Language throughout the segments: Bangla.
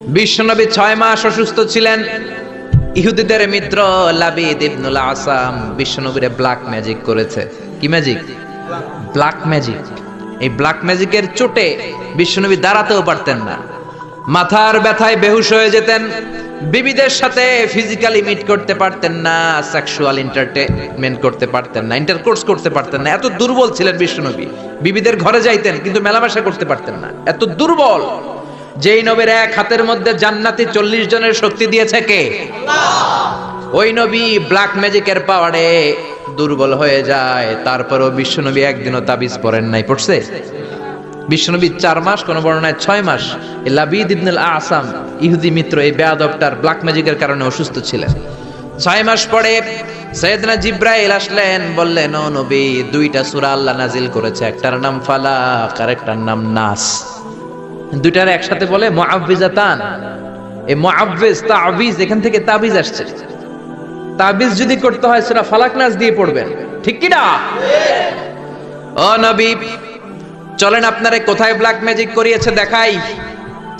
বিশ্বনবী ছয় মাস অসুস্থ ছিলেন। ইহুদিদের মিত্র লাবিদ ইবনুল আসাম বিশ্বনবীরে ব্ল্যাক ম্যাজিক করেছে। কি ম্যাজিক ব্ল্যাক ম্যাজিক এই ব্ল্যাক ম্যাজিকের চোটে বিশ্বনবী দাঁড়াতেও পারতেন না। মাথার ব্যথায় বেহুশ হয়ে যেতেন। বিবিদের সাথে ফিজিক্যালি মিট করতে পারতেন না সেক্সুয়াল এন্টারটেনমেন্ট করতে পারতেন না ইন্টারকোর্স করতে পারতেন না। এত দুর্বল ছিলেন বিশ্বনবী। বিবিদের ঘরে যাইতেন, কিন্তু মেলামেশা করতে পারতেন না। এত দুর্বল। যেই নবীর এক হাতের মধ্যে জান্নাতি চল্লিশ জনের শক্তি দিয়েছে কে? ওই নবী ব্ল্যাক ম্যাজিকের পাওয়ারে দুর্বল হয়ে যায়। তারপরেও বিশ্বনবী একদিনও তাবিজ পড়েন নাই, পড়ছে? বিশ্বনবী চার মাস, কোন বর্ণনায় ছয় মাস লাবিদ ইবনুল আসাম ইহুদি মিত্র, এই বেয়াদবটার ব্ল্যাক ম্যাজিকের কারণে অসুস্থ ছিলেন। ছয় মাস পরে সৈয়দনা জিব্রাইল আসলেন, বললেন, ও নবী, দুইটা সূরা আল্লাহ নাজিল করেছে, একটার নাম ফালাক আর একটার নাম নাস। দুইটার একসাথে বলে মুআব্বিজাতান এই মুআব্বিজ তাবিজ, এখান থেকে তাবিজ আসছে। তাবিজ যদি করতে হয় সূরা ফালাক নাস দিয়ে পড়বেন। ঠিক কি না? ও নবী, চলেন আপনারে কোথায় ব্ল্যাক ম্যাজিক করিয়েছে দেখাই।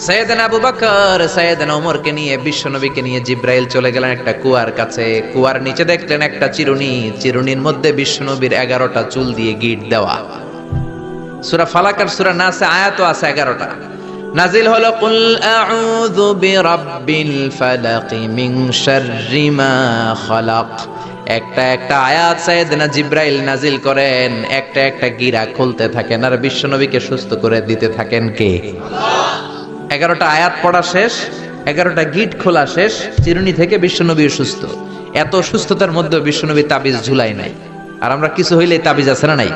সৈয়দনা আবু বকর, সৈয়দনা ওমরকে নিয়ে বিশ্বনবীকে নিয়ে জিব্রাইল চলে গেলেন একটা কুয়ার কাছে। কুয়ার নিচে দেখলেন একটা চিরুনি, চিরুনির মধ্যে বিশ্বনবীর এগারোটা চুল দিয়ে গিট দেওয়া। সুরা ফালাক সুরা সূরা নাসে আয়াত আছে এগারোটা। নাজিল হলো, কুল আউযু বিরাব্বিল ফালাক মিন শাররি মা খালাক। একটা একটা আয়াত সাইয়েদনা জিব্রাইল নাজিল করেন, একটা একটা গিরা খুলতে থাকেন আর বিশ্বনবীকে সুস্থ করে দিতে থাকেন কে? এগারোটা আয়াত পড়া শেষ, এগারোটা গিট খোলা শেষ, চিরুনি থেকে বিশ্বনবী সুস্থ। এত সুস্থতার মধ্যে বিশ্বনবী তাবিজ ঝুলাই নাই। আর আমরা কিছু হইলে তাবিজ আছে না নাই?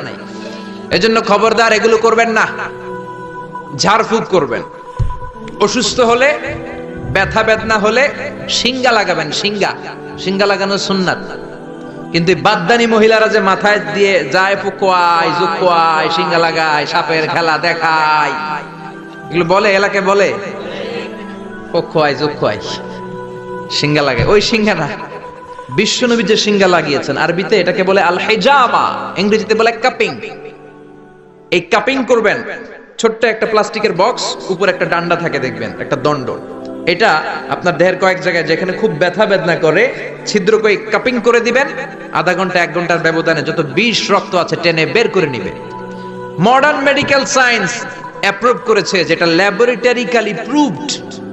এজন্য খবরদার এগুলো করবেন না। ঝাড়ফুঁক করবেন। অসুস্থ হলে, ব্যথা বেদনা হলে সিঙ্গা লাগাবেন সিঙ্গা সিঙ্গা লাগানো সুন্নাত। কিন্তু বাদদানি মহিলারা যে মাথায় দিয়ে যায় পুকোয়ায় জুকোয়ায় সিঙ্গা লাগায় সাপের খেলা দেখায় এগুলো বলে, এলাকে বলে? পক্ষোয়ায় জুকোয়ায় সিঙ্গা লাগে ওই সিঙ্গা না। বিশ্বনবী যে সিঙ্গা লাগিয়েছেন, আরবিতে এটাকে বলে আল হেজামা ইংরেজিতে বলে কাপিং। এই কাপিং করবেন ছোট্ট একটা প্লাস্টিকের বক্স, উপর একটা ডান্ডা থাকে দেখবেন, একটা দণ্ড। এটা আপনার দেহের কয়েক জায়গায় যেখানে খুব ব্যথা বেদনা করে, ছিদ্র করে কাপিং করে দিবেন, আধা ঘণ্টা, এক ঘণ্টার ব্যবধানে যত বিষ রক্ত আছে টেনে বের করে নিবে মডার্ন মেডিকেল সায়েন্স অ্যাপ্রুভ করেছে যেটা ল্যাবরেটরিক্যালি প্রুভড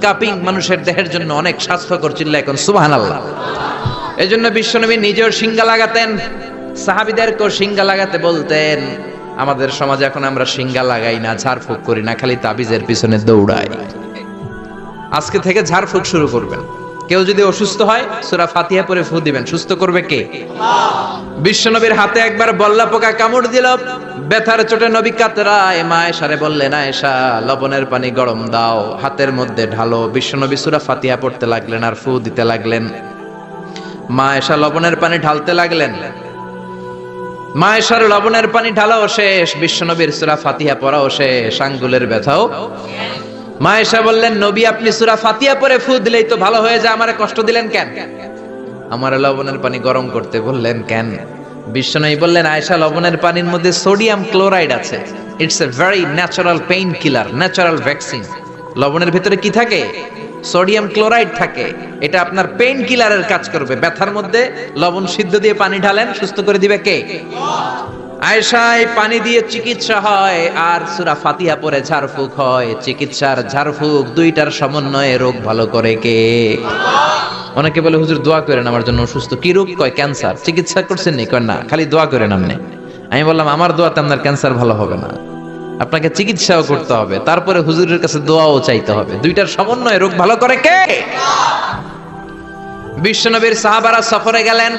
কাপিং মানুষের দেহের জন্য অনেক স্বাস্থ্যকর চিল্লা এখন, সুবহানাল্লাহ। এই জন্য বিশ্বনবী নিজেও সিঙ্গা লাগাতেন, সাহাবিদেরকেও সিঙ্গা লাগাতে বলতেন আমাদের সমাজে এখন আমরা সিঙ্গা লাগাই না, ঝাড়ফুঁক করি না, খালি তাবিজের পিছনে দৌড়াই। আজকে থেকে ঝাড়ফুঁক শুরু করবেন। কেউ যদি অসুস্থ হয়, সুরা ফাতিহা পরে ফু দিবেন। সুস্থ করবে কে? বিশ্বনবীর হাতে একবার বল্লা পোকা কামড় দিল, ব্যথার চোটে নবী কাতরায় মা এসারে বললেন, আয়েশা, লবণের পানি গরম দাও, হাতের মধ্যে ঢালো। বিশ্বনবী সুরা ফাতিহা পড়তে লাগলেন আর ফু দিতে লাগলেন। মা এসা লবণের পানি ঢালতে লাগলেন। মা এসার লবণের পানি ঢালাও শেষ, বিশ্বনবীর সুরা ফাতিহা পড়াও শেষ, আঙ্গুলের ব্যথাও। মা এসা বললেন, নবী, আপনি সুরা ফাতিহা পরে ফু দিলেই তো ভালো হয়ে যায়, আমারে কষ্ট দিলেন কেন? আমার লবণের পানি গরম করতে বললেন, কেন? বিশ্বনবী বললেন, আয়েশা, লবণের পানির মধ্যে সোডিয়াম ক্লোরাইড আছে। It's a very natural pain killer natural vaccine লবণের ভিতরে কি থাকে? সোডিয়াম ক্লোরাইড থাকে। এটা আপনার পেইন কিলারের কাজ করবে। ব্যথার মধ্যে লবণ সিদ্ধ দিয়ে পানি ঢালেন, সুস্থ করে দিবে কে? আয়েশায় পানি দিয়ে চিকিৎসা হয়, আর সুরা ফাতিহা পরে ঝাড়ফুঁক হয়। চিকিৎসার ঝাড়ফুঁক দুইটার সমন্বয়ে রোগ ভালো করে কে? অনেকে বলে, হুজুর, দোয়া করেন আমার জন্য অসুস্থ। কি রোগ? কয়, ক্যান্সার। চিকিৎসা করছেন নি? কয়, না, খালি দোয়া করেন আপনি। আমি বললাম, আমার দোয়াতে আপনার ক্যান্সার ভালো হবে না। আপনাকে চিকিৎসাও করতে হবে, তারপরে হুজুরের কাছে দোয়াও চাইতে হবে। দুইটার সমন্বয়ে রোগ ভালো করে কে? বিশ্বনবীর সাহাবারা সফরে গেলেন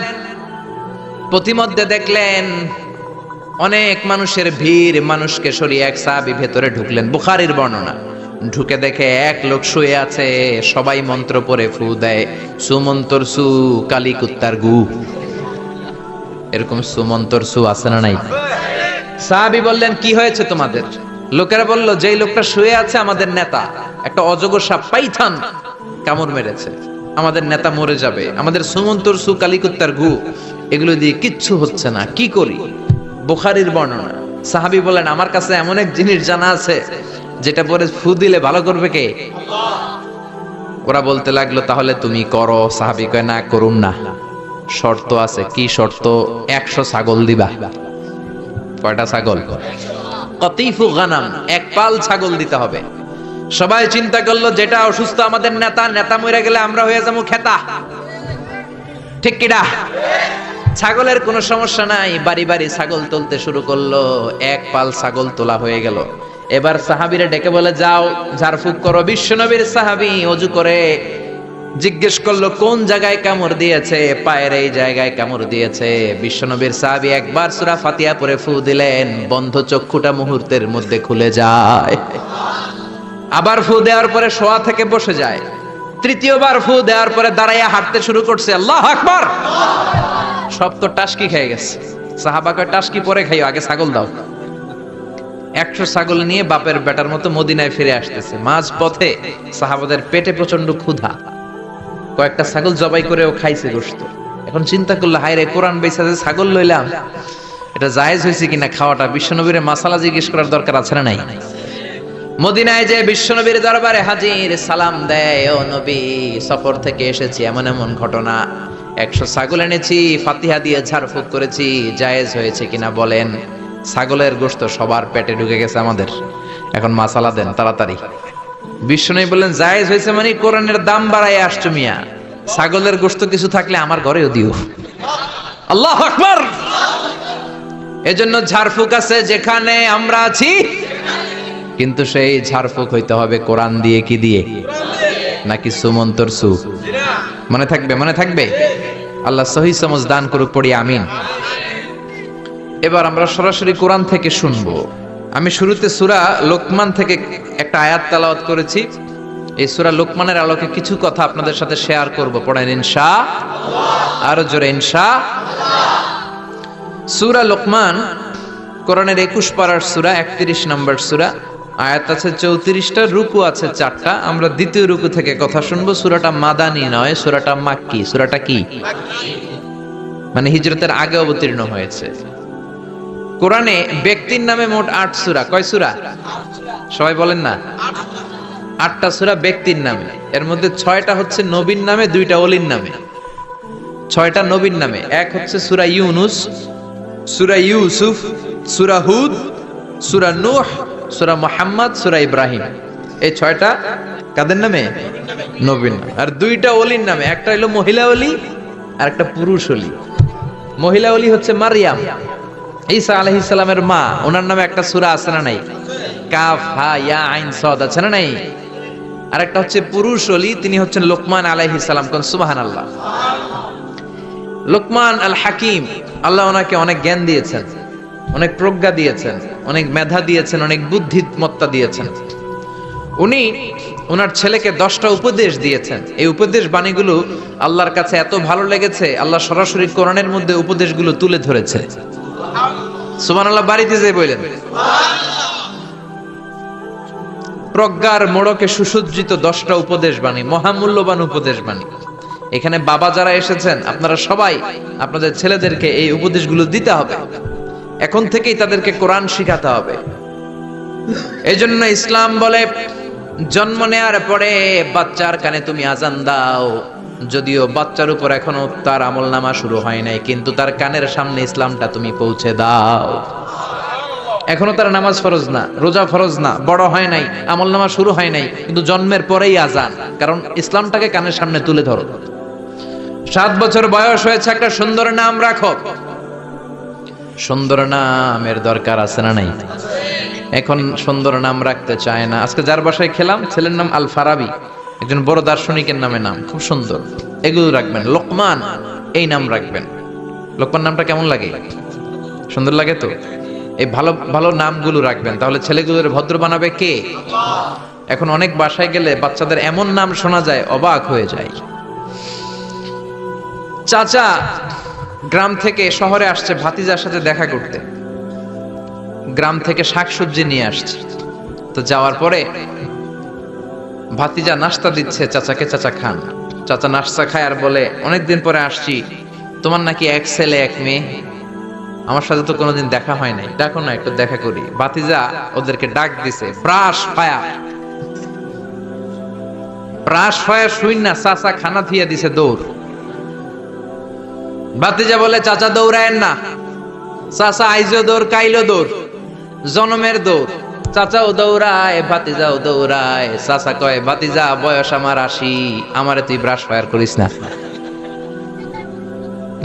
প্রতিমধ্যে দেখলেন অনেক মানুষের ভিড়, মানুষকে সরিয়ে এক সাহাবি ভেতরে ঢুকলেন, বুখারির বর্ণনা। ঢুকে দেখে এক লোক শুয়ে আছে, সবাই মন্ত্র পরে ফু দেয়, সুমন্তর সু কালী কুত্তার গু। এরকম সুমন্তর সু আছে না নাই? সাহাবি বললেন, কি হয়েছে তোমাদের? লোকেরা বলল, যেই লোকটা শুয়ে আছে আমাদের নেতা, একটা অজগর সাপ, পাইথান, কামড় মেরেছে। আমাদের নেতা মরে যাবে। আমাদের সুমন্তর সু কালিকুত্তার গু, এগুলো দিয়ে কিচ্ছু হচ্ছে না। কি করি? বুখারির বর্ণনা। সাহাবি বলেন আমার কাছে এমন এক জিনিস জানা আছে, যেটা পরে ফু দিলে ভালো করবে কে? ওরা বলতে লাগল, তাহলে তুমি করো। সাহাবি কয়, না করুন না। শর্ত আছে। কি শর্ত? একশো ছাগল দিবা। কয়টা ছাগল? কতিফু গানাম, এক পাল ছাগল দিতে হবে। সবাই চিন্তা করল, যেটা অসুস্থ আমাদের নেতা নেতা মরে গেলে আমরা হয়ে যাব খেতা। ঠিক কিনা? ছাগলের কোনো সমস্যা নাই, বাড়ি বাড়ি ছাগল তুলতে শুরু করল, এক পাল ছাগল তোলা হয়ে গেল। এবার সাহাবিরা ডেকে বলে, যাও, ঝাড়ফুক করো। বিশ্বনবীর সাহাবি অজু করে জিজ্ঞেস করল, কোন জায়গায় কামড় দিয়েছে? পায়ের এই জায়গায় কামড় দিয়েছে। বিশ্বনবীর সাহাবি একবার সুরা ফাতিয়া পরে ফু দিলেন, বন্ধ চক্ষুটা মুহূর্তের মধ্যে খুলে যায়। আবার ফু দেওয়ার পরে শোয়া থেকে বসে যায়। তৃতীয়বার ফু দেওয়ার পরে দাঁড়াইয়া হাঁটতে শুরু করছে, আল্লাহ আকবার! সব তো টাস্কি খেয়ে গেছে। সাহাবাকে টাস্কি পরে খাইও, আগে ছাগল দাও। একশো ছাগল নিয়ে বাপের বেটার মতো মদিনায় ফিরে আসতেছে। মাঝ পথে সাহাবাদের পেটে প্রচণ্ড ক্ষুধা। কয়েকটা ছাগল জবাই করেও খাইছে গোস্ত এখন চিন্তা করল হায় রে কোরআন বেসা যে ছাগল লইলাম, এটা জায়েজ হয়েছে কিনা খাওয়াটা? বিশ্বনবীর মাসালা জিজ্ঞেস করার দরকার আছে না নাই? মদিনায় যে বিশ্বনবীর দরবারে হাজির সালাম দেয়, ও নবী, সফর থেকে এসেছি, এমন এমন ঘটনা। একশো ছাগল এনেছি, ফাতিহা দিয়ে ঝাড়ফুঁক করেছি, জায়েজ হয়েছে কিনা বলেন। ছাগলের গোস্ত সবার পেটে ঢুকে গেছে আমাদের। এখন মাসালা দেন, তাড়াতাড়ি। বিশ্বনবী বললেন, জায়েজ হয়েছে মানে কোরআনের দাম বাড়ায় আসছো মিয়া। ছাগলের গোস্ত কিছু থাকলে আমার ঘরেও দিও। আল্লাহ আকবার। এজন্য ঝাড়ফুঁক আছে যেখানে আমরা আছি, কিন্তু সেই ঝাড়ফুঁক হইতে হবে কোরআন দিয়ে কি দিয়ে? নাকি সুমন্তর সু? মনে থাকবে মনে থাকবে? আল্লাহ সহি সমজ দান করুক, পড়ি, আমিন। এবার আমরা সরাসরি কোরআন থেকে শুনব। আমি শুরুতে সুরা লোকমান থেকে একটা আয়াত তালাওয়াত করেছি। এই সুরা লোকমানের আলোকে কিছু কথা আপনাদের সাথে শেয়ার করব। পড়েন ইনশা আরও জোরে ইনশা সুরা লোকমান, কোরআনের একুশ পাড়ার সুরা, একত্রিশ নম্বর সুরা। আয়াত আছে চৌত্রিশটা, রুকু আছে চারটা। আমরা দ্বিতীয় রুকু থেকে কথা শুনব। সুরাটা মাদানি নয়, সুরাটা মাক্কি। সুরাটা কি? মানে হিজরতের আগে অবতীর্ণ হয়েছে। কোরআনে ব্যক্তির নামে মোট আট সুরা। কয় সুরা? সবাই বলেন না। আটটা সুরা ব্যক্তির নামে। এর মধ্যে ছয়টা হচ্ছে নবীন নামে, দুইটা অলির নামে। ছয়টা নবীন নামে। এক হচ্ছে সুরা ইউনুস, সুরা ইউসুফ, সুরা হুদ, সুরা নুহ, সুরা মোহাম্মদ, সুরা ইব্রাহিম। এই ছয়টা কাদের নামে? নবীন। আর দুইটা অলির নামে। একটা হলো মহিলা অলি আর একটা পুরুষ অলি মহিলা অলি হচ্ছে মারিয়াম। ঈসা আলাইহিস সালামের মা, ওনার নামে একটা সুরা আছে না নাই? কাফ ইয়া, আইন, সাদ আছে না নাই? আর একটা হচ্ছে পুরুষ অলি, তিনি হচ্ছেন লোকমান আলাইহিস সালাম। কোন সুবহানাল্লাহ। লোকমান আল হাকিম আল্লাহ ওনাকে অনেক জ্ঞান দিয়েছেন, অনেক প্রজ্ঞা দিয়েছেন, অনেক মেধা দিয়েছেন, অনেক বুদ্ধিমত্তা দিয়েছেন। উনি ওনার ছেলেকে দশটা উপদেশ দিয়েছেন। এই উপদেশ বাণীগুলো আল্লাহর কাছে এত ভালো লেগেছে, আল্লাহ সরাসরি কোরআনের মধ্যে উপদেশগুলো তুলে ধরেছে। বাড়িতে বললেন প্রজ্ঞার মোড়কে সুসজ্জিত দশটা উপদেশ বাণী, মহামূল্যবান উপদেশ বাণী। এখানে বাবা যারা এসেছেন, আপনারা সবাই আপনাদের ছেলেদেরকে এই উপদেশগুলো দিতে হবে। এখন থেকেই তাদেরকে কোরআন শিখাতে হবে। এই জন্য ইসলাম বলে, জন্ম নেয়ার পরে বাচ্চার কানে তুমি আজান দাও। যদিও বাচ্চার উপর এখনও তার আমল নামা শুরু হয় নাই, কিন্তু তার কানের সামনে ইসলামটা তুমি পৌঁছে দাও। এখনও তার নামাজ ফরজ না, রোজা ফরজ না, বড় হয় নাই আমল নামা শুরু হয় নাই, কিন্তু জন্মের পরেই আজান কারণ ইসলামটাকে কানের সামনে তুলে ধরো। সাত বছর বয়স হয়েছে, একটা সুন্দর নাম রাখো। সুন্দর নামের দরকার আছে না নাই? এখন সুন্দর নাম রাখতে চায় না। আজকে যার বাসায় খেলাম, ছেলের নাম আল ফারাবি একজন বড় দার্শনিকের নামে নাম, খুব সুন্দর। এগুলো রাখবেন। লোকমান, এই নাম রাখবেন। লোকমান নামটা কেমন লাগে? সুন্দর লাগে তো? এই ভালো ভালো নামগুলো রাখবেন। তাহলে ছেলেগুলোর ভদ্র বানাবে কে? এখন অনেক বাসায় গেলে বাচ্চাদের এমন নাম শোনা যায়, অবাক হয়ে যায়। চাচা, গ্রাম থেকে শহরে আসছে, ভাতিজার সাথে দেখা করতে। গ্রাম থেকে শাকসবজি নিয়ে আসছে। তো যাওয়ার পরে ভাতিজা নাস্তা দিচ্ছে, চাচাকে চাচা খান। চাচা নাস্তা খায় আর বলে, অনেকদিন পরে আসছি। তোমার নাকি এক ছেলে, এক মেয়ে। আমার সাথে তো কোনোদিন দেখা হয় নাই। ডাকো না, একটু দেখা করি। ভাতিজা ওদেরকে ডাক দিছে, ব্রাশ পায়া। ব্রাশ হয়ে শুই না, চাচা খানা থিয়া দিছে দৌড়। ভাতিজা বলে, চাচা দৌড়ায়েন না। চাচা আইজো দৌড়, কাইলো দৌড়। জনমের দৌড়। চাচাও দৌড়ায়, ভাতিজাও দৌড়ায়। চাচা কয়, ভাতিজা, বয়স আমার আশি, আমারে তুই ব্রাশ ফায়ার করিস না।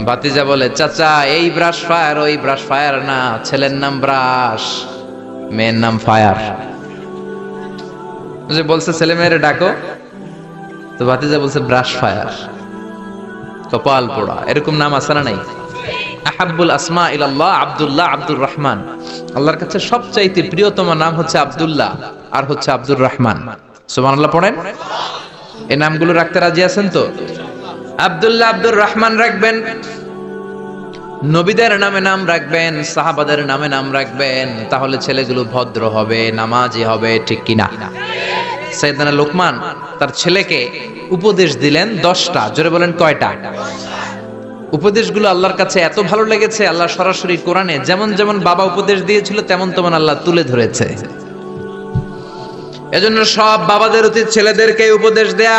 ভাতিজা বলে, চাচা, এই ব্রাশ ফায়ার ওই ব্রাশ ফায়ার না, ছেলের নাম ব্রাশ মেয়ের নাম ফায়ার যে বলছে, ছেলে মেয়েরে ডাকো। তো ভাতিজা বলছে ব্রাশ ফায়ার কপাল পোড়া, এরকম নাম আছে না নাই? আহাব্বুল আসমা ইলাল্লাহ, আব্দুল্লাহ আব্দুর রহমান। আল্লাহর কাছে সবচাইতে প্রিয়তম নাম হচ্ছে আব্দুল্লাহ, আর হচ্ছে আব্দুর রহমান। সুবহানাল্লাহ পড়েন? এই নামগুলো রাখতে রাজি আছেন তো? আব্দুল্লাহ আব্দুর রহমান রাখবেন, নবীদের নামে নাম রাখবেন, সাহাবাদের নামে নাম রাখবেন, তাহলে ছেলেগুলো ভদ্র হবে, নামাজি হবে, ঠিক কিনা? সৈয়দানা লোকমান তার ছেলেকে উপদেশ দিলেন দশটা, জোরে বলেন কয়টা? উপদেশগুলো আল্লাহর কাছে এত ভালো লেগেছে, আল্লাহ সরাসরি কোরআনে যেমন যেমন বাবা উপদেশ দিয়েছিল, তেমন তেমন আল্লাহ তুলে ধরেছে। এজন্য সব বাবাদের উচিত ছেলেদেরকে উপদেশ দেয়া।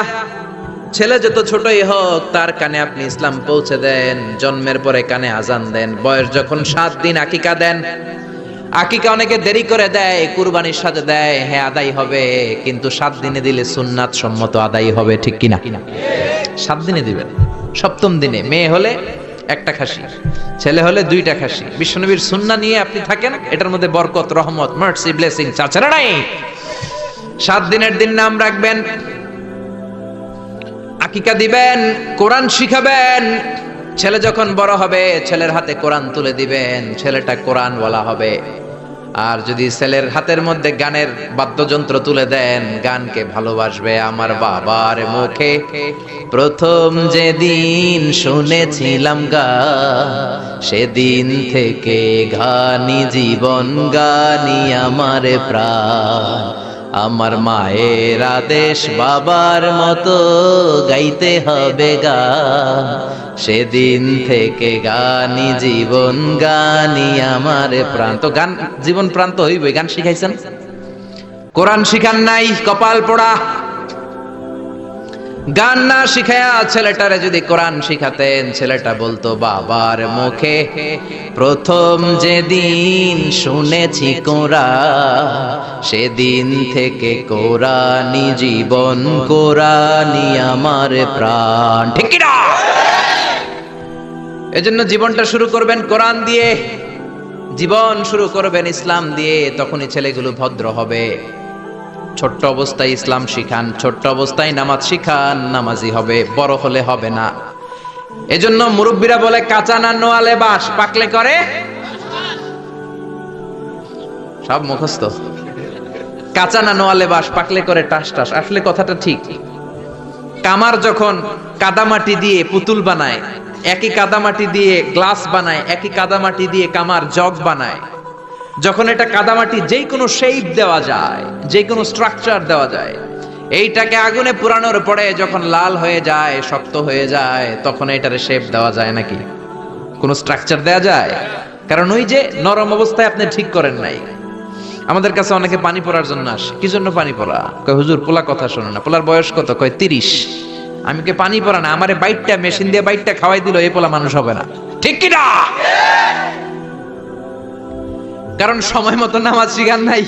ছেলে যত ছোটই হোক, তার কানে আপনি ইসলাম পৌঁছে দেন, জন্মের পরে কানে আজান দেন, বয়স যখন সাত দিন আকিকা দেন। আকিকা অনেকে দেরি করে দেয়, কুরবানির সাথে দেয় হ্যাঁ আদায় হবে, কিন্তু সাত দিনে দিলে সুন্নাত সম্মত আদায় হবে, ঠিক কিনা? সাত দিনে দিবেন। সপ্তম দিনে মেয়ে হলে একটা খাসি, ছেলে হলে দুইটা খাসি। বিশ্বনবীর সুন্না নিয়ে আপনি থাকেন, এটার মধ্যে বরকত, রহমত মার্সি ব্লেসিং চাচারা নাই। সাত দিনের দিন নাম রাখবেন, আকিকা দিবেন, কোরআন শিখাবেন। ছেলে যখন বড় হবে, ছেলের হাতে কোরআন তুলে দিবেন, ছেলেটা কোরআন বলা হবে। আর যদি ছেলের হাতের মধ্যে গানের বাদ্যযন্ত্র তুলে দেন, গানকে ভালোবাসবে আমার বাবার মুখে। প্রথম যেদিন শুনেছিলাম গা, সেদিন থেকে গানি জীবন গানি আমার প্রাণ। আমার মায়ের আদেশ বাবার মতো গাইতে হবে গান সেদিন থেকে গানি জীবন, গানি আমার প্রাণ। তো গান, জীবন প্রাণ তো হইবে গান শিখাইছেন? কোরআন শিখান নাই, কপাল পোড়া। গান না শিখায়া ছেলেটারে যদি কোরআন শিখাতেন, ছেলেটা বলতো, বাবার মুখে প্রথম যেদিন শুনেছি কোরআন সেদিন থেকে কোরআনি জীবন কোরআনি আমার প্রাণ। ঠিক এজন্য জীবনটা শুরু করবেন কোরআন দিয়ে। জীবন শুরু করবেন ইসলাম দিয়ে, তখনই ছেলেগুলো ভদ্র হবে। ছোট্ট অবস্থায় ইসলাম শিখান, ছোট্ট অবস্থায় নামাজ শিখান, নামাজি হবে, বড় হলে হবে না। এজন্য মুরব্বীরা বলে, কাঁচা না নোয়ালে বাস পাকলে করে? সব মুখস্থ। কাঁচা না নোয়ালে বাস পাকলে করে, টাস টাস। আসলে কথাটা ঠিক। কামার যখন কাদামাটি দিয়ে পুতুল বানায় একই কাদামাটি দিয়ে গ্লাস বানায়, একই কাদামাটি দিয়ে কামার জগ বানায়। যখন এটা কাদামাটি যেই কোনো শেপ দেওয়া যায় যে কোনো স্ট্রাকচার দেওয়া যায়, এইটাকে আগুনে পুরানোর পরে যখন লাল হয়ে যায়, শক্ত হয়ে যায়, তখন এটারে শেপ দেওয়া যায় নাকি? কোনো স্ট্রাকচার দেওয়া যায়? কারণ ওই যে নরম অবস্থায় আপনি ঠিক করেন নাই। আমাদের কাছে অনেকে পানি পড়ার জন্য আসে। কি জন্য পানি পড়া? কয়, হুজুর পোলা কথা শোনো না। পোলার বয়স কত? কয়, তিরিশ। আমি কে পানি পড়া না? আমারে বাইটটা, মেশিন দিয়ে বাইটটা খাওয়াই দিল, এই পোলা মানুষ হবে না। ঠিক কি না? কারণ সময় মতো নামাজ শিখান নাই।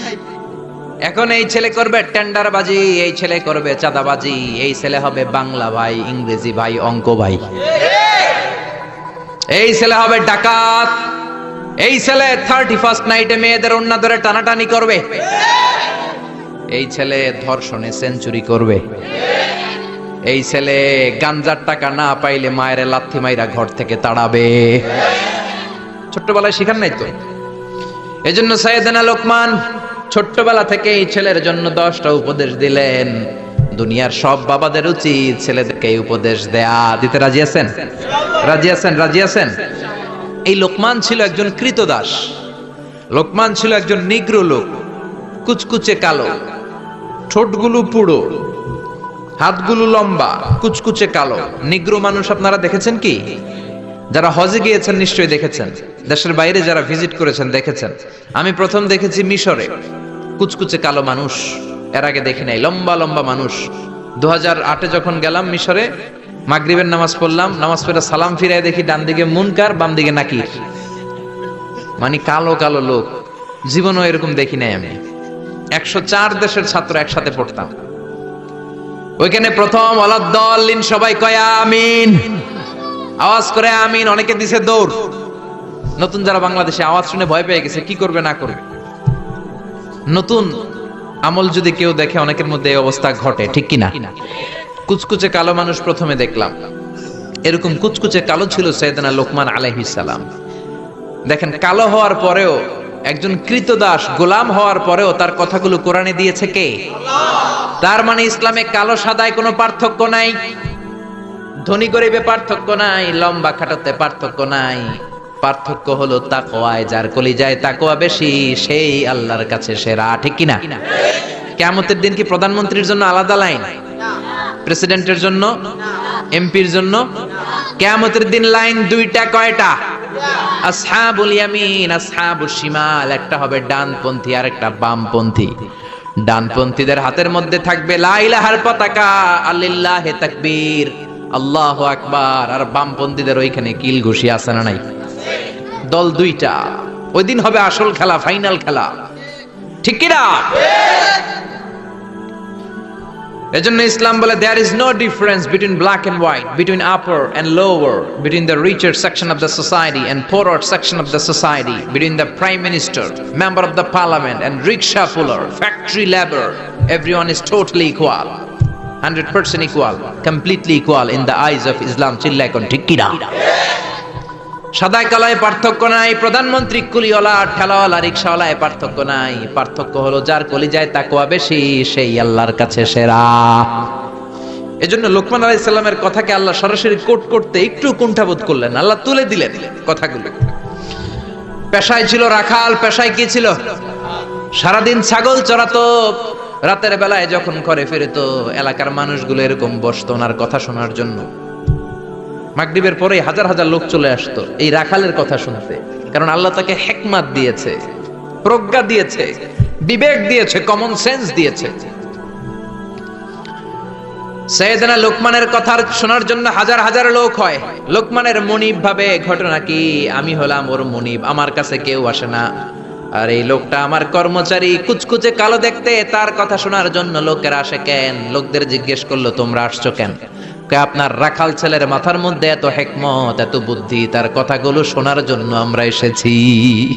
এখন এই ছেলে করবে টেন্ডারবাজি, এই ছেলে করবে চাঁদাবাজি, এই ছেলে হবে বাংলা ভাই, ইংরেজি ভাই, অঙ্ক ভাই। এই ছেলে হবে ডাকাত। এই ছেলে থার্টি ফার্স্ট নাইটে মেয়েদের অন্য ধরে টানাটানি করবে। এই ছেলে ধর্ষণে সেঞ্চুরি করবে। এই ছেলে গাঞ্জার টাকা না পাইলে মায়ের লাথি মাইরা ঘর থেকে তাড়াবে। ছোট্টবেলায় শিখান নাই তো? এজন্য সাইয়েদানা লোকমান ছোট্টবেলা থেকে এই ছেলের জন্য দশটা উপদেশ দিলেন। দুনিয়ার সব বাবাদের উচিত ছেলেদেরকে এই উপদেশ দেয়া। দিতে রাজি আছেন? রাজি আছেন রাজি আছেন? এই লোকমান ছিল একজন কৃতদাস। লোকমান ছিল একজন নিগ্র লোক। কুচকুচে কালো। ঠোঁটগুলো পুড়ো। হাতগুলো লম্বা, কুচকুচে কালো। নিগ্র মানুষ আপনারা দেখেছেন কি? যারা হজে গিয়েছেন নিশ্চয়ই দেখেছেন। দেশের বাইরে যারা ভিজিট করেছেন দেখেছেন। আমি প্রথম দেখেছি মিশরে। কুচকুচে কালো মানুষ, এর আগে দেখি নাই। লম্বা লম্বা মানুষ। দু হাজার যখন গেলাম মিশরে, মাগরিবের নামাজ পড়লাম, নামাজ পড়ে সালাম ফিরাই দেখি ডান দিকে মুনকার, বাম দিকে নাকির। মানে কালো কালো লোক। জীবনও এরকম দেখি নাই আমি। একশো চার দেশের ছাত্র একসাথে পড়তাম। ওইখানে প্রথম অলাদ্দলিন সবাই কয় আমিন। আওয়াজ করে আমিন, অনেকে দিছে দৌড়। নতুন যারা বাংলাদেশে, আওয়াজ শুনে ভয় পেয়ে গেছে, কি করবে, না করবে। নতুন আমল যদি কেউ দেখে, অনেকের মধ্যে এই অবস্থা ঘটে, ঠিক কি না কুচকুচে কালো মানুষ প্রথমে দেখলাম। এরকম কুচকুচে কালো ছিল সৈয়দনা লোকমান আলাইহিস দেখেন, কালো হওয়ার পরেও একজন কৃতদাস গোলাম হওয়ার পরেও তার কথাগুলো কোরআনে দিয়েছে কে? তার মানে ইসলামে কালো সাদায় কোনো পার্থক্য নাই, ধনী গরিবে পার্থক্য নাই, লম্বা খাটাতে পার্থক্য নাই। পার্থক্য হলো তাকোয়ায় যার কলিজায় তাকোয়া বেশি, সেই আল্লাহর কাছে সেরা, ঠিক কিনা? কেমতের দিন কি প্রধানমন্ত্রীর জন্য আলাদা লাইন? প্রেসিডেন্টের জন্য? এমপির জন্য? কেমতের দিন লাইন দুইটা কয়টা? আসহাবুল ইয়ামিন আসহাবুল শিমাল, একটা হবে ডানপন্থী আর একটা বামপন্থী। ডানপন্থীদের হাতের মধ্যে থাকবে লা ইলাহার পতাকা আল্লিল্লাহে তাকবীর, আল্লাহু আকবার। আর বামপন্থীদের ওইখানে কিল ঘুষি আছে না নাই? দল দুইটা। ওই দিন হবে আসল খেলা, ফাইনাল খেলা। ঠিক কি না এজন্য ইসলাম বলে there is no difference between black and white between upper and lower between the richer section of the society and poorer section of the society between the prime minister member of the parliament and rickshaw puller factory labour everyone is totally equal hundred percent equal completely equal in the eyes of Islam চিল্লা এখন ঠিক কিনা সাদা কালায় পার্থক্য নাই, প্রধানমন্ত্রী কুলিওয়ালা, ঠেলাওয়ালা, রিক্সাওয়ালায় পার্থক্য নাই। পার্থক্য হলো যার কলিজায় তাকুয়া বেশি, সেই আল্লাহর কাছে সেরা। এজন্য লোকমান আলাইহিস সালামের কথাকে আল্লাহ সরাসরি কোট করতে একটু কুণ্ঠাবোধ করলেন, আল্লাহ তুলে দিলেন কথাগুলো। পেশায় ছিল রাখাল, পেশায় কি ছিল? সারাদিন ছাগল চড়াতো, রাতের বেলায় যখন ঘরে ফিরতো, এলাকার মানুষগুলো এরকম বসতো ওনার কথা শোনার জন্য। মাগরিবের পরে হাজার হাজার লোক চলে আসতো। এই রাখালের কথা শুনতে। কারণ আল্লাহ তাকে হেকমাত দিয়েছে, প্রজ্ঞা দিয়েছে, বিবেক দিয়েছে কমন সেন্স দিয়েছে। সৈয়দনা লোকমানের কথা শোনার জন্য হাজার হাজার লোক হয়। লোকমানের মনিব ভাবে, ঘটনা কি? আমি হলাম ওর মনিব, আমার কাছে কেউ আসে না। আর এই লোকটা আমার কর্মচারী, কুচকুচে কালো দেখতে, তার কথা শোনার জন্য লোকেরা আসে কেন? লোকদের জিজ্ঞেস করল, তোমরা আসছো কেন? আপনার রাখাল ছেলের মাথার মধ্যে এত হেকমত, এত বুদ্ধি, তার কথাগুলো শোনার জন্য আমরা এসেছি।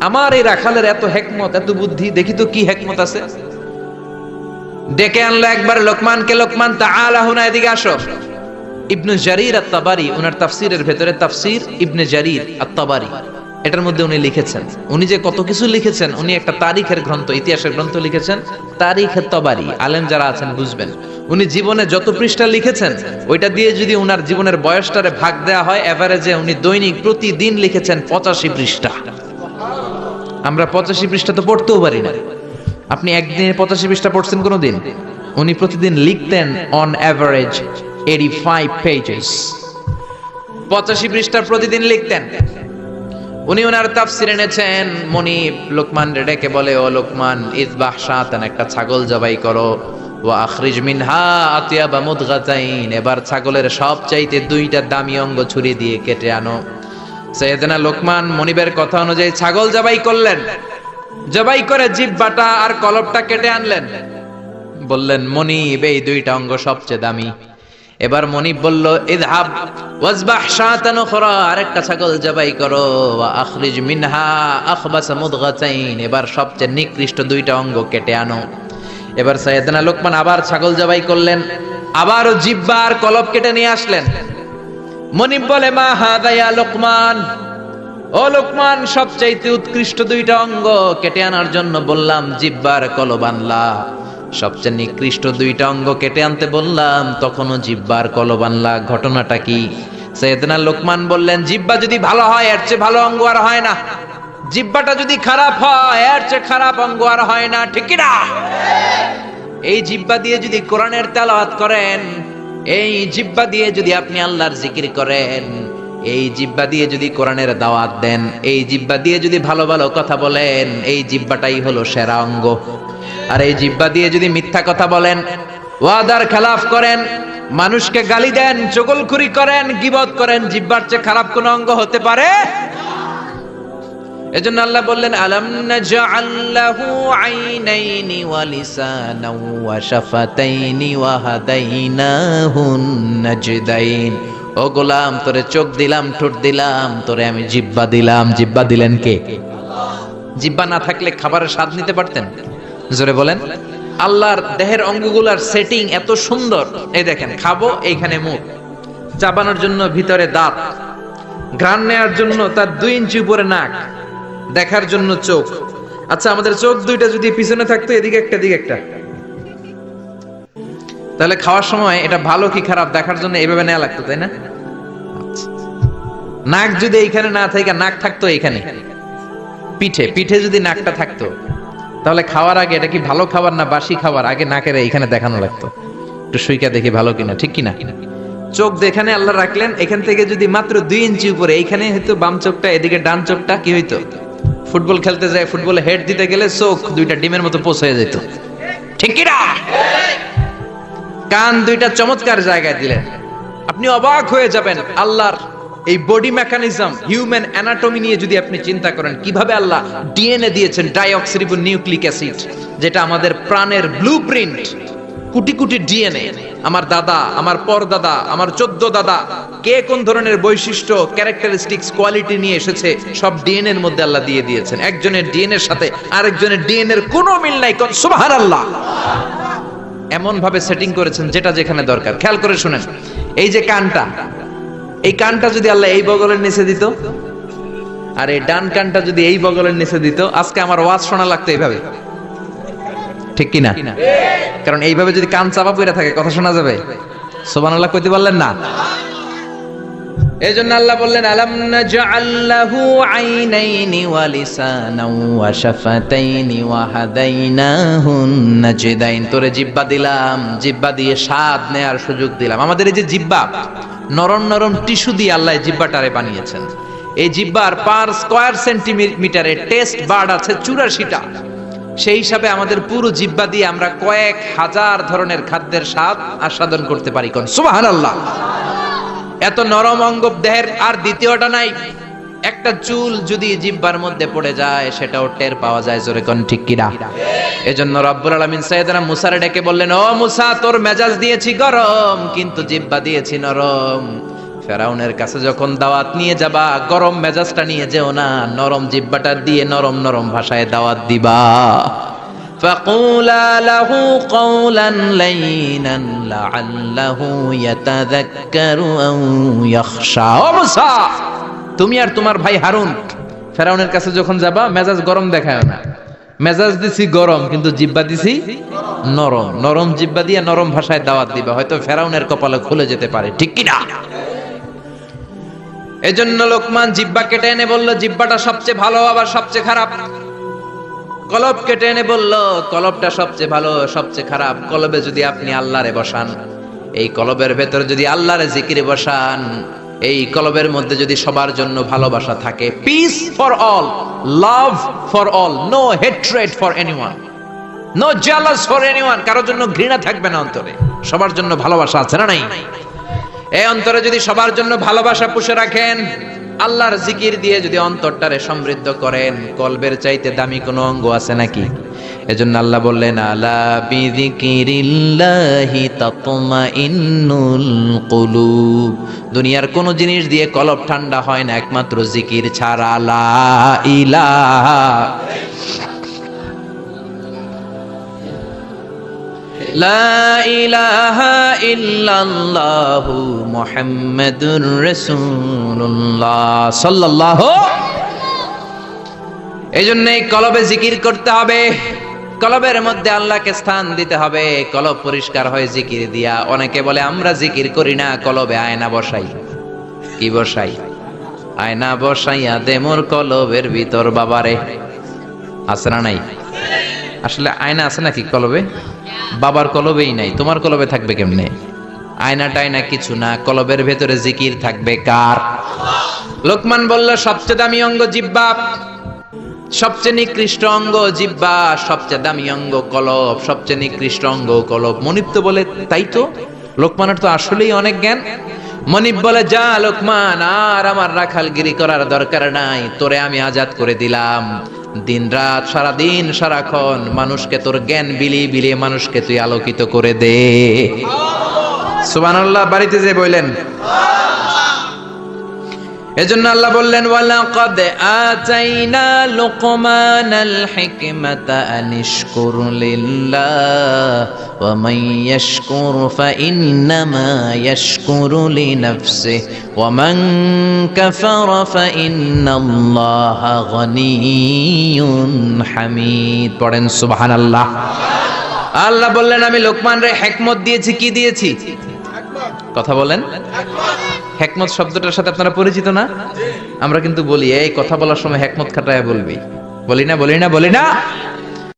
আমার এই রাখালের এত হেকমত, এত বুদ্ধি, দেখি তো কি হেকমত আছে। ডেকে আনলো একবার লোকমানকে, লোকমান তাআলা হুনা, এদিকে আসো। ইবনু জারির আত-তাবারি, উনার তাফসীরের ভেতরে তাফসীর ইবনে জারির আত-তাবারি। এটার মধ্যে উনি লিখেছেন। উনি যে কত কিছু লিখেছেন, উনি একটা তারিখের গ্রন্থ, ইতিহাসের গ্রন্থ লিখেছেন তারিখের তবারি আলেম যারা আছেন বুঝবেন। উনি জীবনে যত পৃষ্ঠা লিখেছেন, ওইটা দিয়ে যদি উনার জীবনের বয়সটারে ভাগ দেওয়া হয় এভারেজে উনি দৈনিক প্রতিদিন লিখেছেন পঁচাশি পৃষ্ঠা। আমরা পঁচাশি পৃষ্ঠা তো পড়তেও পারি না। আপনি একদিনে পঁচাশি পৃষ্ঠা পড়ছেন কোনোদিন? উনি প্রতিদিন লিখতেন on average eighty five pages পঁচাশি পৃষ্ঠা প্রতিদিন লিখতেন। উনি ওনার তাফসির এনেছেন, মনিব লোকমান ডেকে বলে, ও লোকমান ইজবাহ শাতান একটা ছাগল জবাই করো। ওয়া আখরিজ মিনহা আতিয়াবা মুদগাতাইন। এবার ছাগলের সব চাইতে দুইটা দামি অঙ্গ ছুরি দিয়ে কেটে আনো। সৈয়দনা লোকমান মনিবের কথা অনুযায়ী ছাগল জবাই করলেন। জবাই করে জিব্বাটা আর কলবটা কেটে আনলেন। বললেন, মনিব, এই দুইটা অঙ্গ সবচেয়ে দামি। এবার মনিব বলল, ইদহাব ওয়াজবাহ শাতান উখরা, আরেকটা ছাগল জবাই করো। আখরিজ মিনহা আখবাস মুদগাতাইন। এবার সবচেয়ে নিকৃষ্ট দুইটা অঙ্গ কেটে আনো। এবার সৈয়দনা লোকমান আবার ছাগল জবাই করলেন, আবারও জিব্বা আর কলব কেটে নিয়ে আসলেন। মনিব বলে, মা হাদায়া লোকমান? ও লোকমান, সবচাইতে উৎকৃষ্ট দুইটা অঙ্গ কেটে আনার জন্য বললাম, জিব্বার কলব আনলা। সবচেয়ে নিকৃষ্ট দুইটা অঙ্গ কেটে আনতে বললাম, তখনও জিব্বার কলব আনলা। ঘটনাটা কি? সৈয়দনা লোকমান বললেন, জিব্বা যদি ভালো হয়, এর চেয়ে ভালো অঙ্গ আর হয় না। জিব্বাটা যদি খারাপ হয়, এর চেয়ে খারাপ অঙ্গ আর হয় না, ঠিক না এই জিব্বা দিয়ে যদি কোরআনের তেলাওয়াত করেন, এই জিব্বা দিয়ে যদি আপনি আল্লাহর জিকির করেন, এই জিব্বা দিয়ে যদি কোরআনের দাওয়াত দেন, এই জিব্বা দিয়ে যদি ভালো ভালো কথা বলেন, এই জিব্বাটাই হলো সেরা অঙ্গ। আর এই জিব্বা দিয়ে যদি মিথ্যা কথা বলেন, ওয়াদার খেলাফ করেন, মানুষকে গালি দেন, চগলখুরি করেন, গিবত করেন, জিব্বার চেয়ে খারাপ কোন অঙ্গ হতে পারে? এজন্য আল্লাহ বললেন, আলাম নাজআল্লাহু আইনাইনি ওয়া লিসানাও ওয়া শাফাতাইনি ওয়া হাদাইনাহুন নাজদাইন। ও গোলাম, তোরে চোখ দিলাম, ঠোঁট দিলাম, তোরে আমি জিব্বা দিলাম। জিব্বা দিলেন কে? জিব্বা না থাকলে খাবারের স্বাদ নিতে পারতেন? জোরে বলেন। আল্লাহর দেহের অঙ্গগুলার সেটিং এত সুন্দর। এই দেখেন, খাব, এইখানে মুখ। চাবানোর জন্য ভিতরে দাঁত। ঘ্রাণ নেওয়ার জন্য তার দুই ইঞ্চি উপরে নাক। দেখার জন্য চোখ। আচ্ছা আমাদের চোখ দুইটা যদি পিছনে থাকতো, এদিকে একটা দিকে একটা। তাহলে খাওয়ার সময় এটা ভালো কি খারাপ দেখার জন্য এইভাবে নেওয়া লাগতো, তাই না। নাক যদি এইখানে না থাকে, নাক থাকতো এইখানে। পিঠে পিঠে যদি নাকটা থাকতো, তাহলে খাওয়ার আগে এটা কি ভালো খাবার না বাসি খাবার? আগে নাকের এইখানে দেখানো লাগতো। একটু সুইকা দেখি ভালো কিনা, ঠিক কিনা? চোখ যেখানে আল্লাহ রাখলেন, এখান থেকে যদি মাত্র দুই ইঞ্চি উপরে, এইখানে হয়তো বাম চোখটা, এদিকে ডান চোখটা, কি হইতো? ফুটবল খেলতে যায়, ফুটবলে হেড দিতে গেলে চোখ দুইটা ডিমের মতো পোষ হয়ে যেত। ঠিক কিনা? কান দুইটা চমৎকার জায়গায় দিলেন আপনি অবাক হয়ে যাবেন, আল্লাহর এই বডি মেকানিজম হিউম্যান অ্যানাটমি নিয়ে যদি আপনি চিন্তা করেন, কীভাবে আল্লাহ ডিএনএ দিয়েছেন ডাইঅক্সিরিবো নিউক্লিক অ্যাসিড যেটা আমাদের প্রাণের ব্লুপ্রিন্ট কোটি কোটি ডিএনএ আমার দাদা, আমার পরদাদা, আমার চোদ্দ দাদা কে কোন ধরনের বৈশিষ্ট্য ক্যারেক্টারিস্টিক্স কোয়ালিটি নিয়ে এসেছে, সব ডিএনএ এর মধ্যে আল্লাহ দিয়ে দিয়েছেন। একজনের ডিএনএ এর সাথে আরেকজনের ডিএনএ এর কোনো মিল নাই, কোন সুবহানাল্লাহ। এমন ভাবে সেটিং করেছেন যেটা যেখানে দরকার। খেয়াল করে শুনেন, এই যে কানটা, এই কানটা যদি আল্লাহ এই বগলের নিচে দিত, আর এই ডান কানটা যদি এই বগলের নিচে দিত, আজকে আমার ওয়াজ শোনা লাগতো এইভাবে। ঠিক কিনা? কারণ এইভাবে যদি কান চাপা পড়ে থাকে কথা শোনা যাবে? সোবান আল্লাহ কইতে পারলেন না? এই জন্য আল্লাহ বললেন আলাম নাজআল্লাহু আইনাইনি ওয়া লিসানাও ওয়া শাফাতাইনি ওয়া হাদাইনাহুন নাজদাইন। তোরে জিব্বা দিলাম জিব্বা দিয়ে স্বাদ নেয়ার সুযোগ দিলাম। আমাদের এই যে জিব্বা নরম নরম টিস্যু দিয়ে আল্লাহ জিব্বাটারে বানিয়েছেন। এই জিব্বার পার স্কয়ার সেন্টিমিটারে টেস্ট বার্ড আছে চুরাশিটা। সেই হিসাবে আমাদের পুরো জিব্বা দিয়ে আমরা কয়েক হাজার ধরনের খাদ্যের স্বাদ আস্বাদন করতে পারি কোন? সুবহানাল্লাহ। এত নরম অঙ্গ দেহের আর দ্বিতীয়টা নাই। একটা চুল যদি জিব্বার মধ্যে পড়ে যায়, সেটাও টের পাওয়া যায়, জোরে কোন ঠিক কিনা? এজন্য রব্বুল আলামিন সাইয়েদনা মুসারে ডেকে বললেন, ও মুসা, তোর মেজাজ দিয়েছি গরম, কিন্তু জিব্বা দিয়েছি নরম। ফেরাউনের কাছে যখন দাওয়াত নিয়ে যাবা গরম মেজাজটা নিয়ে যেও না নরম জিব্বাটা দিয়ে নরম নরম ভাষায় দাওয়াত দিবা فقولا له قولا لينا لعله يتذكر أو يخشى ও মুসা তুমি আর তোমার ভাই হারুন ফেরাউনের কাছে যখন যাবা মেজাজ গরম দেখায় না মেজাজ দিছি গরম কিন্তু জিব্বা দিছি নরম নরম জিব্বা দিয়ে নরম ভাষায় দাওয়াত দিবা হয়তো ফেরাউনের কপালে খুলে যেতে পারে ঠিক কি না এজন্য লোকমান জিব্বা কেটে এনে বলল, জিব্বাটা সবচেয়ে ভালো, আবার সবচেয়ে খারাপ। কলব কেটে এনে বলল, কলবটা সবচেয়ে ভালো, সবচেয়ে খারাপ। কলবে যদি আপনি আল্লাহরে বসান, এই কলবের ভেতরে যদি আল্লাহরে জিকিরে বসান, এই কলবের মধ্যে যদি সবার জন্য ভালোবাসা থাকে peace for all love for all no hatred for anyone no jealous for anyone কারোর জন্য ঘৃণা থাকবে না অন্তরে। সবার জন্য ভালোবাসা আছে না নাই? এই অন্তরে যদি সবার জন্য ভালোবাসা পুষে রাখেন, আল্লাহর জিকির দিয়ে যদি অন্তরটারে সমৃদ্ধ করেন, কলবের চাইতে দামি কোনো অঙ্গ আছে নাকি? এজন্য আল্লাহ বললেন, আলা বিযিকিরিল্লাহি তাতমাইন্নুল কুলুব। দুনিয়ার কোন জিনিস দিয়ে কলব ঠান্ডা হয় না, একমাত্র জিকির ছাড়া লা ইলাহা এই কলবে জিকির করতে হবে। কলবের মধ্যে আল্লাহকে স্থান দিতে হবে। কলব পরিষ্কার হয় জিকির দিয়া অনেকে বলে, আমরা জিকির করি না, কলবে আয়না বসাই। কি বসাই? আয়না বসাইয়া দেমোর কলবের ভিতর, বাবারে। আছে না নাই? আসলে আয়না আছে নাকি কলবে? বাবার কলবেই নাই, তোমার কলবে থাকবে কেমনে? আয়না টায়না কিছু না, কলবের ভেতরে জিকির থাকবে কার? লোকমান বলল, সবচেয়ে দামি অঙ্গ জিব্বা সবচেয়ে নিকৃষ্ট অঙ্গ জিব্বা, সবচেয়ে দামি অঙ্গ কলব, সবচেয়ে নিকৃষ্ট অঙ্গ কলব। মনিব তো বলে, তাই তো? লোকমানের তো আসলেই অনেক জ্ঞান। মনিব বলে, যা লোকমান, আর আমার রাখালগিরি করার দরকার নাই, তোরে আমি আজাদ করে দিলাম। দিন রাত সারা দিন সারাক্ষণ মানুষকে তোর জ্ঞান বিলিয়ে বিলিয়ে মানুষকে তুই আলোকিত করে দে। সুবহানাল্লাহ, বাড়িতে যে বললেন এজন্য আল্লাহ বললেন ওয়ালা ওয়ালাকাদ আতাইনা লুকমানাল হিকমাতা আনিশকুর লিল্লাহ, ওয়া মান ইয়াশকুর ফাইন্নামা ইয়াশকুরু লিনাফসিহি, ওয়া মান কাফারা ফাইন্নাল্লাহা গনিয়্যুন হামিদ। পড়েন, সুবহানাল্লাহ। আল্লাহ বললেন, আমি লোকমান রে হিকমত দিয়েছি। কি দিয়েছি? কথা বলেন। হেকমত শব্দটার সাথে আপনারা পরিচিত না? আমরা কিন্তু বলি, এই কথা বলার সময় হেকমত খাটায় বলবি। বলি না বলি না বলি না।